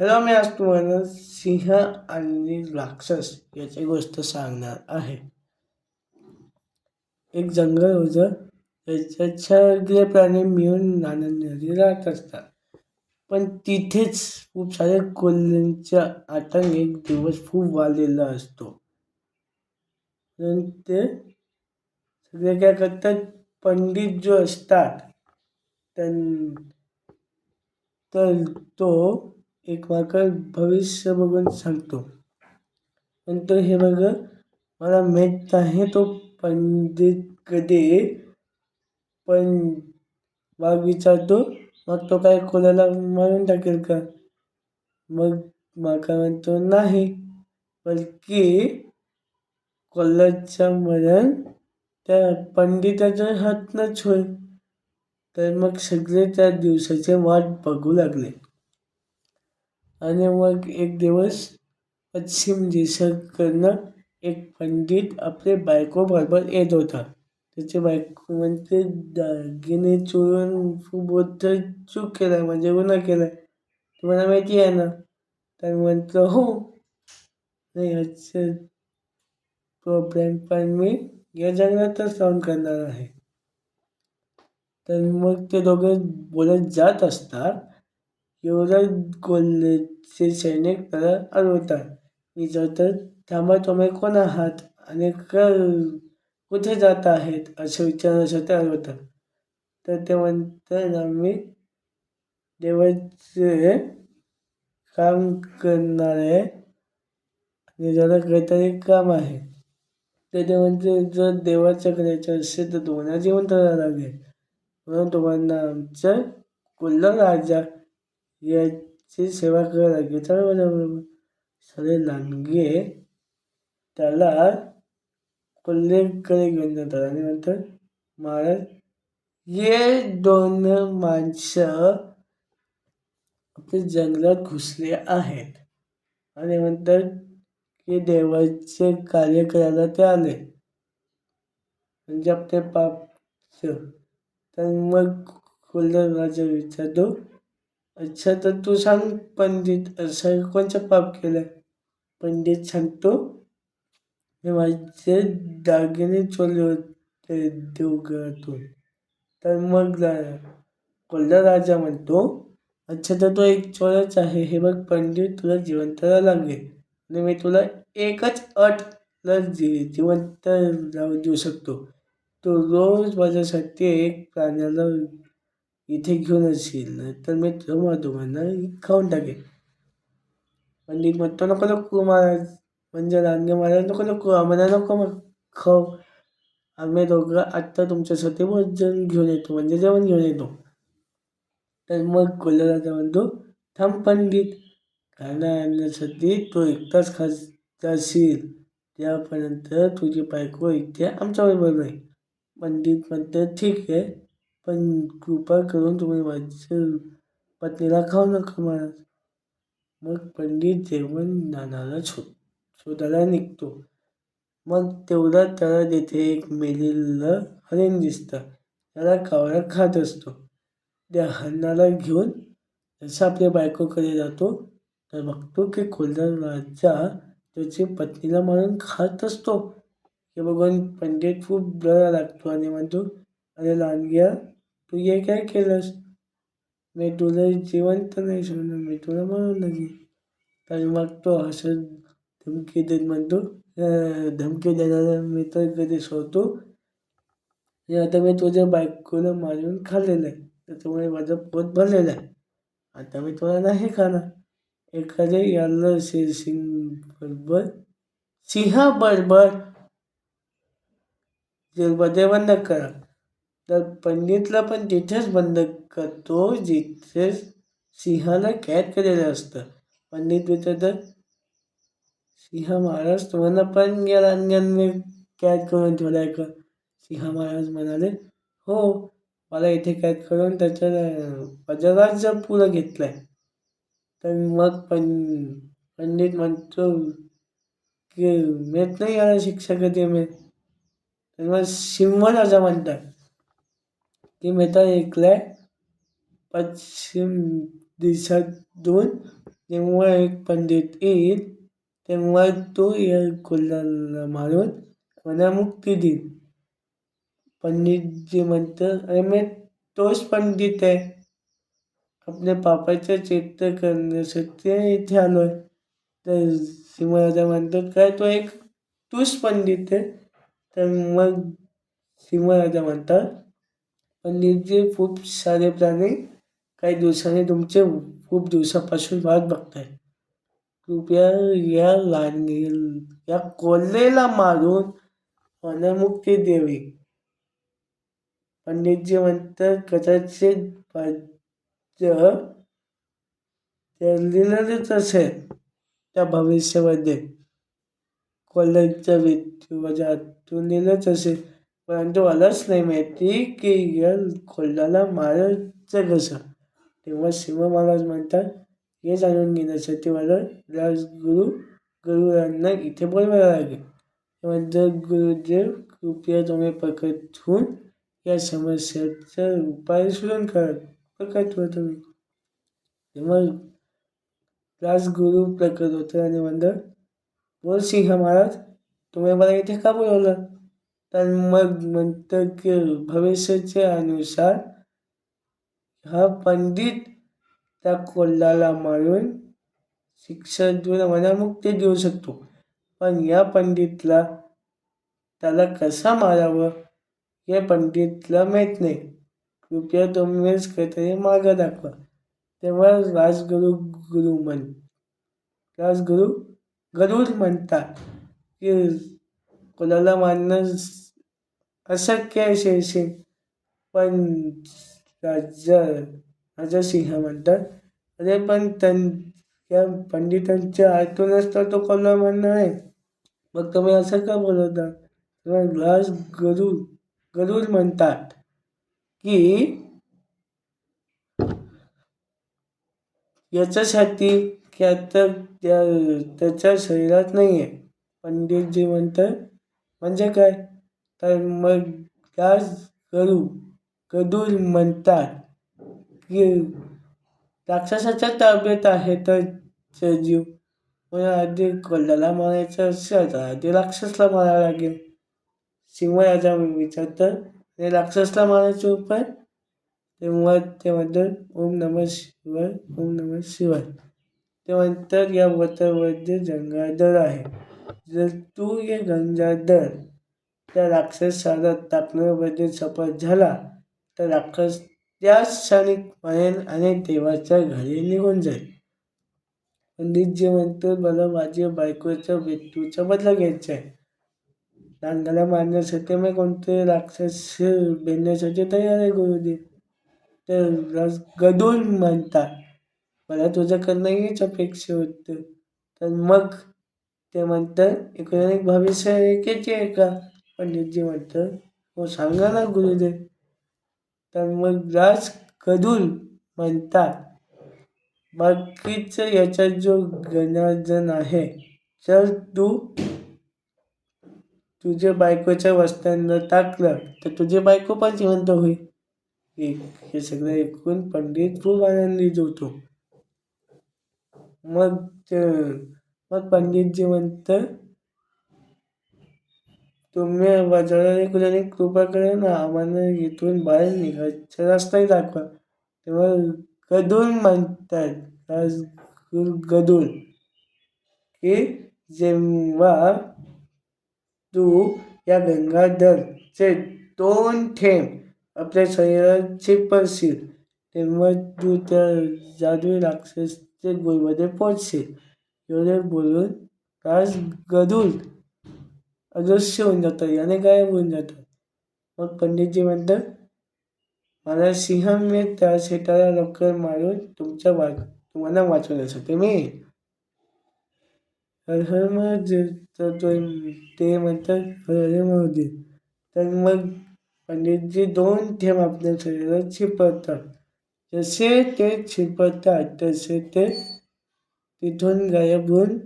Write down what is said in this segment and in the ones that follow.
Hello मी आज तुम्हाला सिंह आणि राक्षस याची गोष्ट सांगणार आहे. एक जंगल होतं. त्याच्यात सगळे प्राणी मिळून आनंदाने राहत असतात. पण तिथेच खूप सारे कोल्ह्यांचा आतंक एक दिवस खूप वाढलेला असतो. ते सगळे काय करतात? पंडित जो असतात त्यां तर तो एक माका भविष्य बघून सांगतो. पण तो हे बघ मला माहीत आहे तो पंडित कधी पण वाघ विचारतो मग तो काय कोणाला मारून टाकेल का? मग माका म्हणतो नाही बल्कि कोल्ह्याचं मरण त्या पंडिताच्या हातनंच होईल. तर मग सगळे त्या दिवसाचे वाट बघू लागले. आणि मग एक दिवस पश्चिम दिशेकडनं एक पंडित आपले बायकोबरोबर येत होता. त्याची बायको म्हणते दागिने चोरून खूप मोठं चूक केला आहे म्हणजे गुन्हा केला. आहे तुम्हाला माहिती आहे ना? तर म्हटलं हो. नाही ह्याचं प्रॉब्लेम पण मी या जंगलातच राहून करणार आहे. तर मग ते दोघं बोलत जात असतात युवराज कोल्हेचे सैनिक परत अडवतात. विचारतात थांबा तुम्ही कोण आहात? आणि क कुठे जात आहेत? असे विचारण्यासाठी अडवतात. तर ते म्हणतात आम्ही देवाचे काम करणार आहे आणि ज्याला काहीतरी काम आहे. तर ते म्हणते जर देवाचं करायचं असेल तर तुम्हाला जिवंत राहावं लागेल. म्हणून तुम्हाला आमचं कोल्हा राजा याची सेवा करावी लागेल बरोबर सारे लांडगे त्याला कोल्हेकडे घेऊन जातात. आणि नंतर महाराज ये दोन माणसं आपल्या जंगलात घुसले आहेत. आणि नंतर की देवाचे कार्य करायला ते आले. म्हणजे आपले पाप तर मग कोल्हा राजा विचारतो अच्छा तर तू सांग पंडित असं कोणचं पाप केलं पंडित सांगतो मी माझे दागिने चोरले होते देवघरातून तर मग कोल्हा राजा म्हणतो अच्छा तर तो एक चोरच आहे. हे बघ पंडित तुला जिवंत लागेल. आणि मी तुला एकच अट जी जिवंत राहू देऊ शकतो. तो रोज माझ्यासाठी एक प्राण्याला इथे घेऊन येशील नाही तर मी तुम्हा तुम्हाला खाऊन टाके पंडित म्हणतो नको नको महाराज. म्हणजे रांगे महाराज नको नको आम्हाला नको मग खाऊ. आम्ही दोघं आत्ता तुमच्यासाठी भोजन घेऊन येतो म्हणजे जेवण घेऊन येतो. तर मग कोल्हाराजा म्हणतो थांब पंडित. खाणं आणण्यासाठी तो एकटाच खास जाशील. त्यापर्यंत तुझी बायको इथे आमच्याबरोबर नाही. पंडित म्हणतं ठीक आहे. पण कृपा करून तुम्ही माझ्या पत्नीला खाऊ नका महाराज मग पंडित जेवण नानाला शो शोधायला निघतो. मग तेवढा त्याला तिथे एक मेलेलं हरिण दिसतं. त्याला कावळा खात असतो. त्या हरणाला घेऊन जसं आपल्या बायकोकडे जातो तर बघतो की कोल्हा राजा त्याची पत्नीला मारून खात असतो. हे बघून पंडित खूप बरा लागतो आणि म्हणतो अरे लांडग्या तू हे काय केलंस मी तुला जिवंत नाही सोडणार मी तुला म्हणून नाही तर मग तो हसत धमकी देत म्हणतो धमकी देणारा मी तर कधी सोडतो आता मी तुझ्या बायकोला मारून खाल्लेलं आहे त्याच्यामुळे माझं पोट भरलेलं आहे आता मी तुला नाही खाणार एखाद्या याला सिंग बरोबर सिंहाबरोबर जेलमध्ये बंद करा तर पंडितला पण तिथेच बंद करतो जिथे सिंहाला कैद केलेलं असतं. पंडित विचारतात सिंह महाराज तुम्हाला पण या रांगांनी कैद करून ठेवलाय का? सिंह महाराज म्हणाले हो मला इथे कैद करून त्याच्या राज्य पुरं घेतलं आहे तर मग पण पंडित म्हणतो की मेत नाही याला शिक्षा कधी मिळत तर मग सिंह राजा म्हणतात की मी तर ऐकलं आहे पश्चिम देशातून जेव्हा एक पंडित येईल तेव्हा तो या कोल्ह्याला मारून मला मुक्ती देईल पंडितजी म्हणतात अरे मी तोच पंडित आहे. आपल्या पापाचे चित्र करण्यासाठी इथे आलो आहे तर सिंहराजा म्हणतात काय तो एक तूच पंडित आहे? तर मग सिंहराजा म्हणतात पंडितजी खूप सारे प्राणी काही दिवसांनी तुमचे खूप दिवसापासून वाट बघताय. कृपया या लांडी या कोल्हेला मारून मला देवी पंडितजी म्हणतात कदाचित माझं असेल त्या भविष्यामध्ये. कोल्ह्याच्या मृत्यू माझ्या हातून लिहिलंच असेल. परंतु मलाच नाही माहिती की या कोल्ह्याला मारायचं कसं? तेव्हा शिव महाराज म्हणतात हे जाणून घेण्यासाठी मला राजगुरू गुरुरांना इथे बोलवायला लागेल तेव्हा जर गुरुदेव कृपया तुम्ही प्रकट होऊन या समस्याचा उपाय शोधून करा प्रकट हुआ तुम्ही. तेव्हा राजगुरू प्रकट होते आणि म्हणतात बोल सिंह महाराज तुम्ही मला इथे का बोलवलं? तर मग म्हणतं की भविष्याच्या अनुसार हा पंडित त्या कोल्हाला मारून शिक्षा देऊन मला मुक्ती देऊ शकतो. पण या पंडितला त्याला कसा मारावं हे पंडितला माहीत नाही. कृपया तुम्हीच काहीतरी मार्ग दाखवा. तेव्हा राजगुरू गुरु म्हण राजगुरू गरुड म्हणतात की कोणाला मानणं अशक्य आहे शे पण राजा राजा सिंह म्हणतात अरे पण त्यां त्या पंडितांच्या आतूनच तर तो कोणाला म्हणणं आहे? मग तुम्ही असं का बोलवता? राज गरुड गरुड म्हणतात की याच्यासाठी की आता त्या त्याच्या शरीरात नाही आहे पंडितजी म्हणतात म्हणजे काय? तर मग त्यास करू कदूर म्हणतात की राक्षसाच्या ताब्यात आहे तर जीव. मला आधी कोल्ह्याला मारायचं असेल तर आधी राक्षसला मारावं लागेल. सिंहराजा विचारतात आणि राक्षसला मारायचं उपाय? तेव्हा ते म्हणतात ओम नम शिवाय ओम नम शिवाय. ते म्हणतात या व्रतामध्ये जंगादर आहे. जर तू ये गंगाधर त्या राक्षस राक्षसाला टाकण्यामध्ये सफल झाला तर राक्षस त्याच क्षणी मरेल आणि देवाच्या घरी निघून जाईल. पंडितजी म्हणतो मला माझ्या बायकोच्या मृत्यूचा बदला घ्यायचा आहे. नांगाला मारण्यासाठी मी कोणते राक्षस बेण्यासाठी तयार आहे गुरुदेव तर गदून म्हणतात मला तुझ्याकडनं हीच अपेक्षा होतं. तर मग ते म्हणतात एकूण एक भविष्य एकेची आहे का पंडितजी म्हणतात हो सांगा ना गुरुदेव. तर मग राज कदूल म्हणतात बाकीचं याचा जो गणार्जन आहे तर तू तुझ्या बायकोच्या वस्त्यांना टाकलं तर तुझे बायको पण जिवंत होईल. हे सगळं ऐकून पंडित खूप आनंदित होतो. मग ते मग पंडितजी म्हणतं तुम्ही वजळाने कुणाने कृपा करा ना आम्हाला इथून बाहेर निघायचा रस्ताही दाखवा. तेव्हा गदून म्हणतात राज गदून की जेव्हा तू या गंगाधरचे दोन थेंब आपल्या शरीरात चिपळशील तेव्हा तू त्या जादू राक्षसच्या गोळीमध्ये पोचशील एवढे बोलून तास गदूल अदृश्य होऊन जातात. याने गायब होऊन जातात. मग पंडितजी म्हणतात मला सिंह मी त्या शेताला लवकर मारून तुमच्या वाच तुम्हाला वाचवण्यासाठी मी. हर हर महादेव ते म्हणतात हर हर महादेव तर मग पंडितजी दोन थेंब आपल्या शरीरात शिपडतात जसे ते शिपडतात तसे ते तिथून गायब होऊन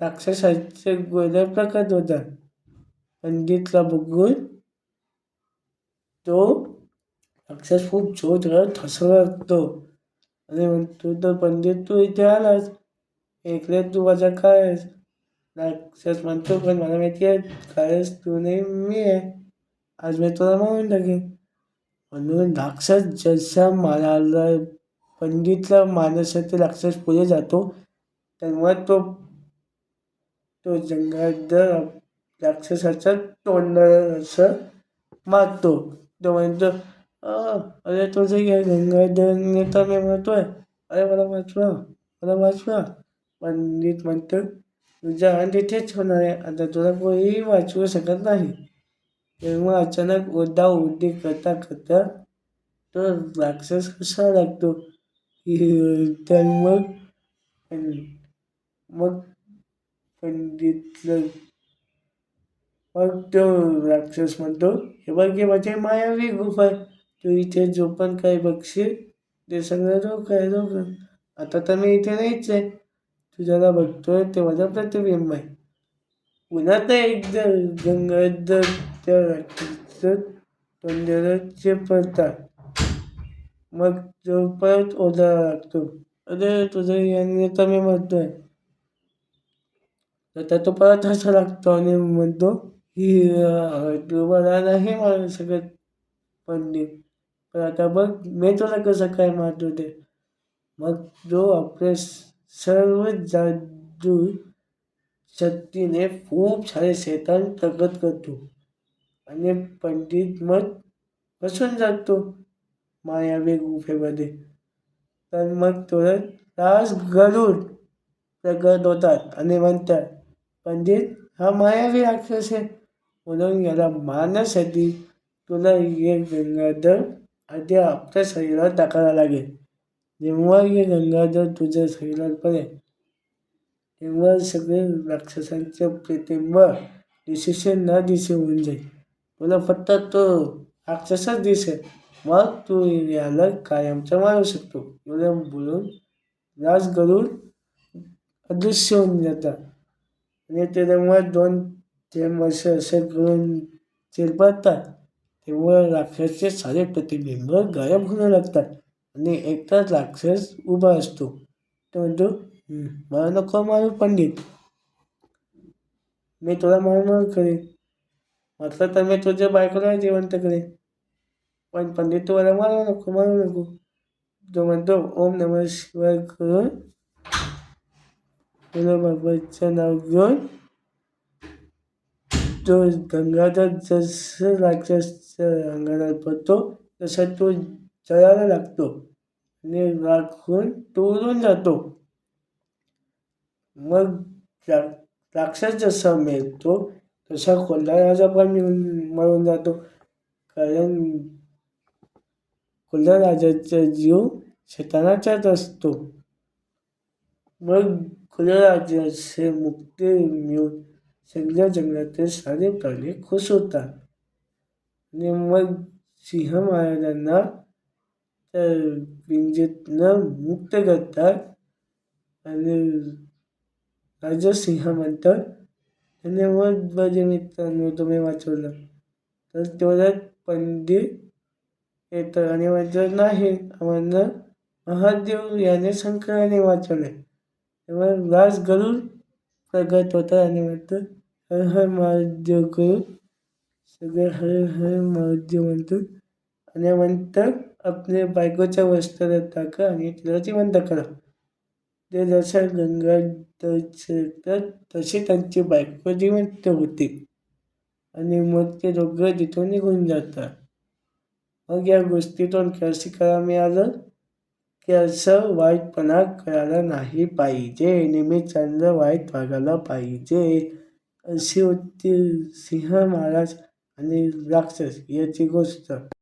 राक्षसाचे गोळ्या प्रकट होतात. पंडितला बघून तो राक्षस खूप छोट हसू लागतो. आणि म्हणतो तर पंडित तू इथे आलास? ऐकले तू माझा काय आहेस राक्षस म्हणतो पण मला माहिती आहे कायच तू नाही मी आहे. आज मी तुला मारून टाकेन. म्हणून राक्षस जसा मला पंडितला मारण्यासाठी राक्षस पुढे जातो. तेव्हा तो तो जंगादर राक्षसाचं तोंडाला असं मारतो. तो म्हणतो अरे तुझं घ्या गंगाधरने तर मी म्हणतोय अरे मला वाचवा मला वाचवा पंडित म्हणतो तुझा अंत इथेच होणार आहे. आता तुला कोणीही वाचवू शकत नाही. तेव्हा अचानक ओरडा ओरडी करता करता तो राक्षस कसा लागतो? तर मग मग पंडितलं मग तो राक्षस म्हणतो हे बघ हे माझे मायावी गुफा आहे. तू इथे जो पण काही बघशील? ते सगळं रोख आहे रोख आता तर मी इथे नाहीच आहे. तू ज्याला बघतोय ते माझं प्रतिबिंब आहे. पुन्हा ते एकदा गंगाधर त्या राक्षस तोंडाला चिपळतात मग जो परत ओरडायला लागतो. अरे तुझं यांनी तर मी म्हणतोय. तर तो परत हसा लागतो आणि म्हणतो की अं, तू मला नाही मारू शकत पंडित पण आता बघ मी तुला कसं काय मारतो ते. मग जो आपले सर्व जादू शक्तीने खूप सारे शैतान प्रगत करतो. आणि पंडित मग बसून जातो. मायावी गुफेमध्ये तर मग थोडं तास गरुड प्रगत होतात आणि म्हणतात पंडित हा मायावी राक्षस आहे. म्हणून याला मारण्यासाठी तुला ये गंगाधर आधी आपल्या शरीरात टाकायला लागेल. जेव्हा हे गंगाधर तुझ्या शरीरात पडेल तेव्हा सगळे राक्षसांचे प्रतिंब दिशेचे न दिसे होऊन जाईल. तुला फक्त तो राक्षसच दिसेल. मग तू याला कायमचा मारू शकतो. एवढं बोलून राज गरुड अदृश्य होऊन जातात आणि त्याच्यामुळे दोन थेंब असे असे करून चिरपडतात तेव्हा राक्षसचे सारे प्रतिबिंब गायब होऊ लागतात. आणि एकटाच राक्षस उभा असतो. तो म्हणतो मला नको मारू पंडित. मी तुला मारून करेन. म्हटलं तर मी तुझ्या बायकोला जिवंत करेन. पण पंडित मारू नको मारू नको जो म्हणतो ओम नम शिवाय करून तुला बाबाचं नाव घेऊन तो गंगाधर जसं राक्षसच्या अंगणात पडतो तसा तो जळायला लागतो आणि राखून तोडून जातो मग रा राक्षस जसा मिळतो तसा कोल्हा राजा पण मिळून मरून जातो कारण कोल्हा जीव शैतानाच्याच असतो. मग खुल्या मुक्ती मिळून सगळ्या जंगलातील सारे प्राणी खुश होतात. आणि मग सिंह महाराजांना त्या पिंजेतनं मुक्त करतात. आणि राजा सिंह म्हणतात धन्यवाद माझे मित्रांनो तुम्ही वाचवलं. तर तेवढ्यात पंडित येतं. आणि म्हणतात नाही आम्हाला महादेव याने शंकराने वाचवले. तेव्हा व्यास गरुड प्रगत होतात आणि म्हणतो हर हर महादेव करून सगळे हर हर महादेव म्हणतो आणि म्हणतात आपल्या बायकोच्या वस्त्र टाका आणि तिला जिवंत करा. ते जसं गंगा तशी त्यांची बायको जिवंत होती आणि मग ते दोघं तिथून निघून जातात. मग या गोष्टीतून काय शिकायला मिळालं की असं वाईटपणा करायला नाही पाहिजे. नेहमी चांगलं वाईट वागायला पाहिजे. अशी होती सिंह महाराज आणि राक्षस याची गोष्ट.